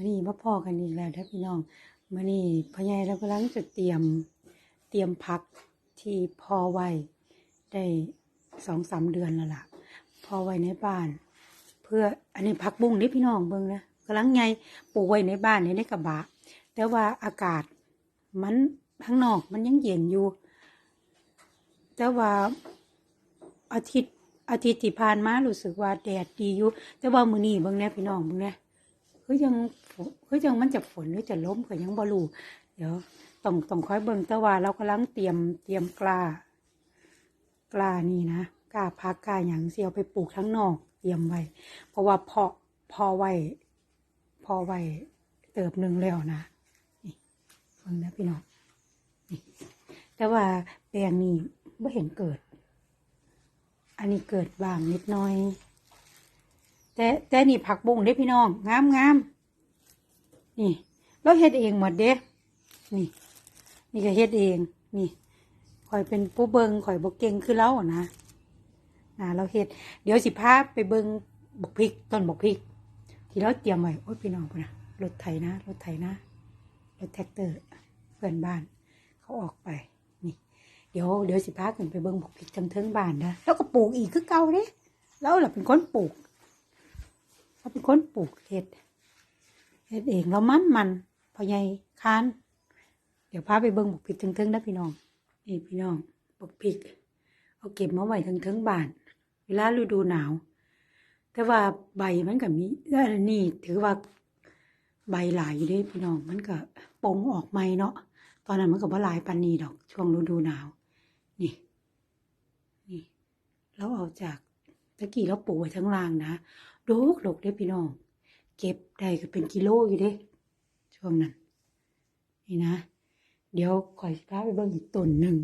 มื่อนี้มาพ่อกันอีกแล้วท่านพี่น้องมื่อนี้พ่อใหญ่เรากำลังจะเตรียมเตรียมพักที่พ่อไว้ได้สองสามเดือนแล้วล่ะพ่อไว้ในบ้าน เพื่ออันนี้พักบุ้งนี่พี่น้องเบิ่งนะกำลังไงปลูกไว้ในบ้านนี่ในกระบะ แต่ว่าอากาศมันข้างนอกมันยังเย็นอยู่ แต่ว่าอาทิตย์อาทิตย์ที่ผ่านมารู้สึกว่าแดดดีอยู่ แต่ว่ามื้อนี้เบิ่งแน่พี่น้องเบิ่งแน่คือยัง คือยังมันจะฝนหรือจะล้มก็ยังบ่รู้เดี๋ยวต้องต้องคอยเบิ่งต่ว่าเรากำลังเตรียมเตรียมกล้ากล้านี่นะกล้าพักกล้าหยังเสิเอาไปปลูกทั้งนอก เตรียมไว้ เพราะว่าเพาะพอไว้พอไว้เติบหนึ่งแล้วนะนี่เบิ่งนะพี่น้องนี่แต่ว่าแปลงนี้ไม่เห็นเกิด อันนี้เกิดบางนิดหน่อย แต่แต่นี่ผักบุ้งเด้พี่น้อง งามงาม นี่ เราเฮ็ดเองหมดเด้ นี่ นี่ก็เฮ็ดเอง นี่ข่อยเป็นผู้เบิงข่อยบกเก่งคือเราอะนะนะเราเฮ็ด เดี๋ยวสิพาไปเบิงบกพริกต้นบกพริก ที่เราเตรียมไว้โอ้ยพี่น้องพ่นนะรถไถนะรถไถนะรถแท็กเตอร์เพื่อนบ้าน เขาออกไปนี่ เดี๋ยวเดี๋ยวสิพาขึ้นไปเบิ่งบกพริกทั้งเทิงบ้านนะแล้วก็ปลูกอีกคือเก่าเด้แล้วเราเป็นคนปลูกเราเป็นคนปลูกเห็ด เห็ดเองเรามันมันพอใหญ่คาน เดี๋ยวพาไปเบิ่งบกพริกทั้งเทิงนะพี่น้อง นี่พี่น้องบกพริกเอาเก็บมาไว้ทั้งเทิงบาน เวลาฤดูหนาว แต่ว่าใบมันก็มีอ้อนี่ถือว่าใบหลายอยู่ด้พี่น้อง มันก็ปงออกใหม่เนาะ ตอนนั้นมันก็บ่หลายปันนี้ดอก ช่วงฤดูหนาว นี่ นี่ เราเอาจากตะกี้เราปลูกไว้ทั้งรางนะดกดกเด้พี่น้อง เก็บได้ก็เป็นกิโลอยู่เด้ช่วงนั้น นี่นะ เดี๋ยวคอยพาไปเบิ่งอีกต้นหนึ่ง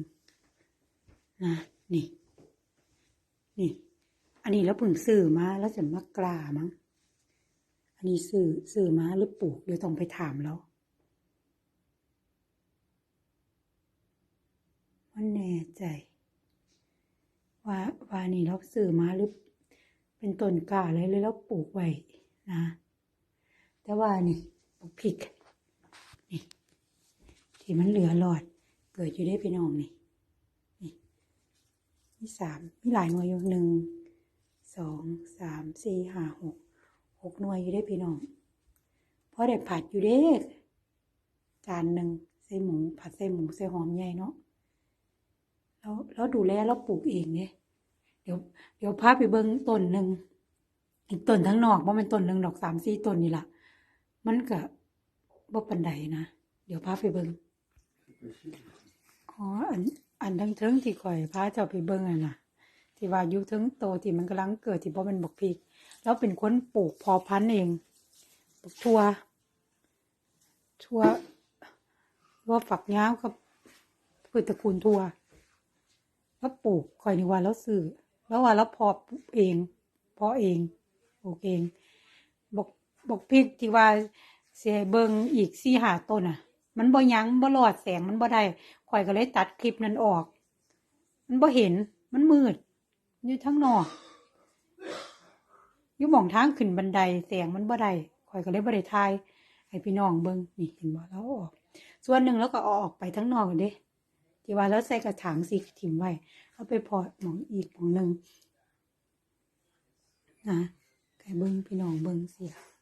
นะ นี่ นี่ อันนี้แล้วเพิ่งซื้อมาแล้วจะมากลามั้ง อันนี้ซื้อซื้อมาหรือปลูกเดี๋ยวต้องไปถามแล้วมันแน่ใจว่าว่านี่เราซื้อมาหรือเป็นต้นกล้าเลยเลยแล้วปลูกไว้นะ แต่ว่านี่ปลูกพริก นี่ ที่มันเหลือหลอด เกิดอยู่ได้พี่น้องนี่ นี่มีสามมีหลายหน่วยอยู่หนึ่งสองสามสี่ห้าหกหกหน่วยอยู่ได้พี่น้องเพราะได้ผัดอยู่เด้จานหนึ่งใส่หมูผัดใส่หมูใส่หอมใหญ่เนาะแล้วแล้วดูแลแล้วปลูกเองเนี่ยเดี๋ยวเดี๋ยวพาไปเบิ้งต้นหนึ่งอีกต้นทั้งนอกว่ามันต้นหนึ่งดอกสามสี่ต้นนี่แหละ มันก็บ่ปันใดนะ เดี๋ยวพาไปเบิ้งอ๋ออันอันทั้งเทิงที่ข่อยพาเจ้าไปเบิ้งอะนะที่ว่ายู่เทิงโตที่มันกำลังเกิดที่บ่เป็นบกพริก แล้วเป็นคนปลูกพอพันเองปลูกทั่วทั่วว่าฝักยาวกับพืชตระกูลทั่วแล้วปลูกคอยนึกว่าแล้วซื้อแล้วว่าแล้วพอปลูกเองพาะเองปลูกเอง บอกพริกที่ว่าเสียเบิงอีกสี่หาต้นอะ มันบ่ยั้งบ่รอดแสงมันบ่ได้คอยก็เลยตัดคลิปนั้นออก มันบ่เห็นมันมืดอยู่ทั้งนอกอยู่มองทางขึ้นบันไดแสงมันบ่ได้คอยก็เลยบ่ได้ถ่ายให้พี่น้องเบิงนี่เห็นบ่แล้วออก ส่วนหนึ่งแล้วก็ออกไปทั้งนอกเด้ที่ว่าแล้วใส่กระถางสีถิ่มไว้เอาไปพอหมองอีกหมองหนึ่งนะไก่เบิงพี่น้องเบิ้งสิล่ะ